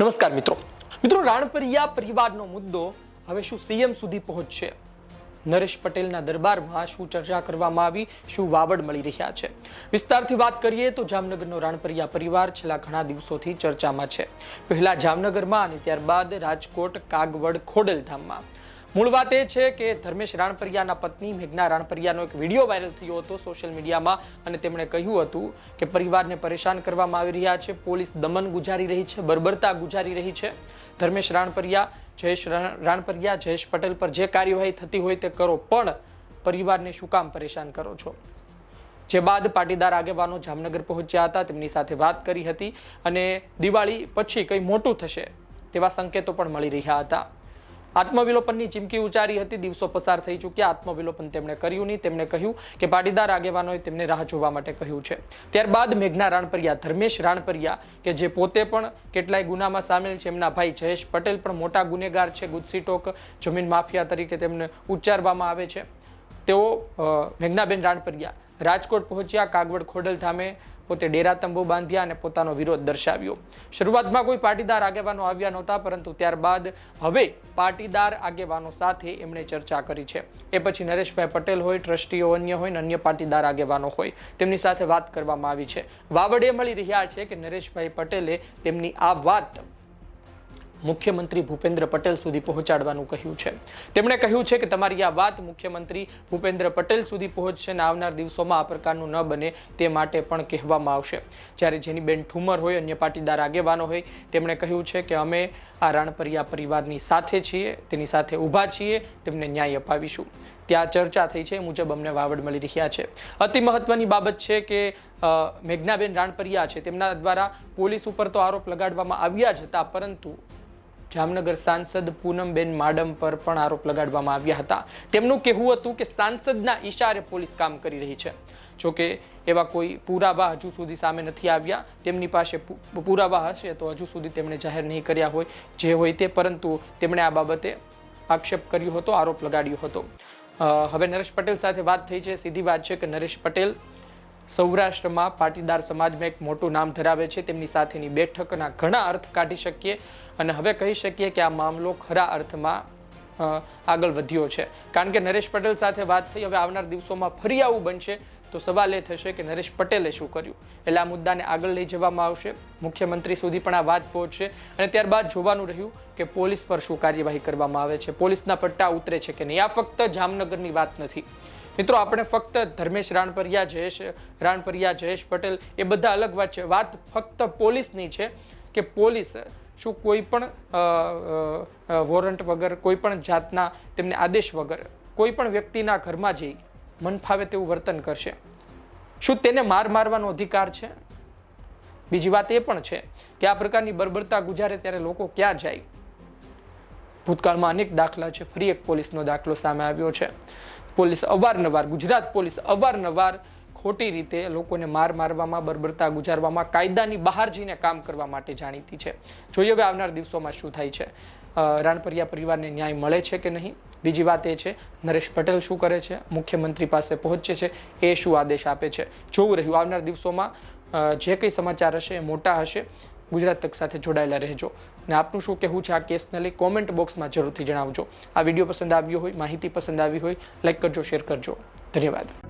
નમસ્કાર મિત્રો. મિત્રો, રાણપરિયા પરિવારનો મુદ્દો હવે શું સીએમ સુધી પહોંચશે? નરેશ પટેલના દરબારમાં શું ચર્ચા કરવામાં આવી, શું વાવડ મળી રહ્યા છે? વિસ્તારથી વાત કરીએ તો જામનગરનો રાણપરિયા પરિવાર છેલ્લા ઘણા દિવસોથી ચર્ચામાં છે. પહેલા જામનગરમાં અને ત્યારબાદ રાજકોટ, કાગવડ, ખોડલધામમાં. મૂળ વાત એ છે કે ધર્મેશ રાણપરિયાના પત્ની મેઘના રાણપરિયાનો એક વીડિયો વાયરલ થયો હતો સોશિયલ મીડિયામાં અને તેમણે કહ્યું હતું કે પરિવારને પરેશાન કરવામાં આવી રહ્યા છે, પોલીસ દમન ગુજારી રહી છે, બર્બરતા ગુજારી રહી છે. ધર્મેશ રાણપરિયા, જયેશ રાણપરિયા, જયેશ પટેલ પર જે કાર્યવાહી થતી હોય તે કરો, પણ પરિવારને શું કામ પરેશાન કરો છો? જે બાદ પાટીદાર આગેવાનો જામનગર પહોંચ્યા હતા, તેમની સાથે વાત કરી હતી અને દિવાળી પછી કંઈ મોટું થશે તેવા સંકેતો પણ મળી રહ્યા હતા. આત્મવિલોપનની ચીમકી ઉચ્ચારી હતી. દિવસો પસાર થઈ ચૂક્યા. આત્મવિલોપન તેમણે કર્યું નહીં. તેમણે કહ્યું કે પાટીદાર આગેવાનોએ તેમને રાહ જોવા માટે કહ્યું છે. ત્યારબાદ મેઘના રાણપરિયા, ધર્મેશ રાણપરિયા, કે જે પોતે પણ કેટલાય ગુનામાં સામેલ છે, એમના ભાઈ જયેશ પટેલ પણ મોટા ગુનેગાર છે. ગુજસીટોક જમીન માફિયા તરીકે તેમને ઉચ્ચારવામાં આવે છે. તેઓ મેઘનાબેન રાણપરિયા રાજકોટ પહોંચ્યા, કાગવડ ખોડલ ધામે પોતે ડેરા તંબુ બાંધ્યા અને પોતાનો વિરોધ દર્શાવ્યો. શરૂઆતમાં કોઈ પાટીદાર આગેવાનો આવ્યા નહોતા, પરંતુ ત્યારબાદ હવે પાટીદાર આગેવાનો સાથે એમણે ચર્ચા કરી છે. એ પછી નરેશભાઈ પટેલ હોય, ટ્રસ્ટીઓ અન્ય હોય ને અન્ય પાટીદાર આગેવાનો હોય. તેમની સાથે વાત કરવામાં આવી છે. વાવડે મળી રહ્યા છે કે નરેશભાઈ પટેલે તેમની આ વાત મુખ્યમંત્રી ભૂપેન્દ્ર પટેલ સુધી પહોંચાડવાનું કહ્યું છે. તેમણે કહ્યું છે કે તમારી આ વાત મુખ્યમંત્રી ભૂપેન્દ્ર પટેલ સુધી પહોંચશે અને આવનાર દિવસોમાં આ પ્રકારનું ન બને તે માટે પણ કહેવામાં આવશે. જ્યારે જેની બેન ઠુમર હોય, અન્ય પાટીદાર આગેવાનો હોય, તેમણે કહ્યું છે કે અમે આ રાણપરિયા પરિવારની સાથે છીએ, તેની સાથે ઊભા છીએ, તેમને ન્યાય અપાવીશું. ત્યાં ચર્ચા થઈ છે મુજબ અમને વાવડ મળી રહ્યા છે. અતિ મહત્વની બાબત છે કે મેઘનાબેન રાણપરિયા છે. તેમના દ્વારા પોલીસ ઉપર તો આરોપ લગાડવામાં આવ્યા જ હતા, પરંતુ જામનગર સાંસદ પૂનમબેન માડમ પર પણ આરોપ લગાડવામાં આવ્યા હતા. તેમનું કહેવું હતું કે સાંસદના ઈશારે પોલીસ કામ કરી રહી છે. જોકે એવા કોઈ પુરાવા હજુ સુધી સામે નથી આવ્યા. તેમની પાસે પુરાવા હશે તો હજુ સુધી તેમણે જાહેર નહીં કર્યા હોય, જે હોય તે, પરંતુ તેમણે આ બાબતે આક્ષેપ કર્યો હતો, આરોપ લગાડ્યો હતો. હવે નરેશ પટેલ સાથે વાત થઈ છે. સીધી વાત છે કે નરેશ પટેલ સૌરાષ્ટ્રમાં પાટીદાર સમાજમાં એક મોટું નામ ધરાવે છે. તેમની સાથેની બેઠકના ઘણા અર્થ કાઢી શકીએ અને હવે કહી શકીએ કે આ મામલો ખરા અર્થમાં આગળ વધ્યો છે. કારણ કે નરેશ પટેલ સાથે વાત થઈ, હવે આવનાર દિવસોમાં ફરી આવું બનશે તો સવાલ એ થશે કે નરેશ પટેલે શું કર્યું? એટલે આ મુદ્દાને આગળ લઈ જવામાં આવશે. મુખ્યમંત્રી સુધી પણ આ વાત પહોંચશે અને ત્યારબાદ જોવાનું રહ્યું કે પોલીસ પર શું કાર્યવાહી કરવામાં આવે છે. પોલીસના પટ્ટા ઉતરે છે કે નહીં? આ ફક્ત જામનગરની વાત નથી. મિત્રો, આપણે ફક્ત ધર્મેશ રાણપરિયા, જયેશ રાણપરિયા, જયેશ પટેલ એ બધા અલગ વાત છે. વાત ફક્ત પોલીસની છે કે પોલીસ શું કોઈ પણ વોરંટ વગર, કોઈ પણ જાતના તેમને આદેશ વગર, કોઈ પણ વ્યક્તિના ઘરમાં જઈ મન ફાવે તેવું વર્તન કરશે. શું તેને માર મારવાનો અધિકાર છે? બીજી વાત એ પણ છે કે આ પ્રકારની બર્બરતા ગુજારે ત્યારે લોકો ક્યાં જાય? ભૂતકાળમાં અનેક દાખલા છે. ફરી એક પોલીસનો દાખલો સામે આવ્યો છે. પોલીસ અવારનવાર, ગુજરાત પોલીસ અવારનવાર ખોટી રીતે લોકોને માર મારવામાં, બર્બરતા ગુજારવામાં, કાયદાની બહાર જઈને કામ કરવા માટે જાણીતી છે. જોઈએ હવે આવનાર દિવસોમાં શું થાય છે. રાણપરિયા પરિવારને ન્યાય મળે છે કે નહીં? બીજી વાત એ છે, નરેશ પટેલ શું કરે છે? મુખ્યમંત્રી પાસે પહોંચે છે. એ શું આદેશ આપે છે? જોવું રહ્યું. આવનાર દિવસોમાં જે કંઈ સમાચાર હશે એ મોટા હશે. ગુજરાત તક સાથે જોડાયેલા રહેજો. અને આપનું શું કહેવું છે આ કેસને લઈ કોમેન્ટ બોક્સમાં જરૂરથી જણાવજો. આ વીડિયો પસંદ આવ્યો હોય, માહિતી પસંદ આવી હોય લાઈક કરજો શેર કરજો. ધન્યવાદ.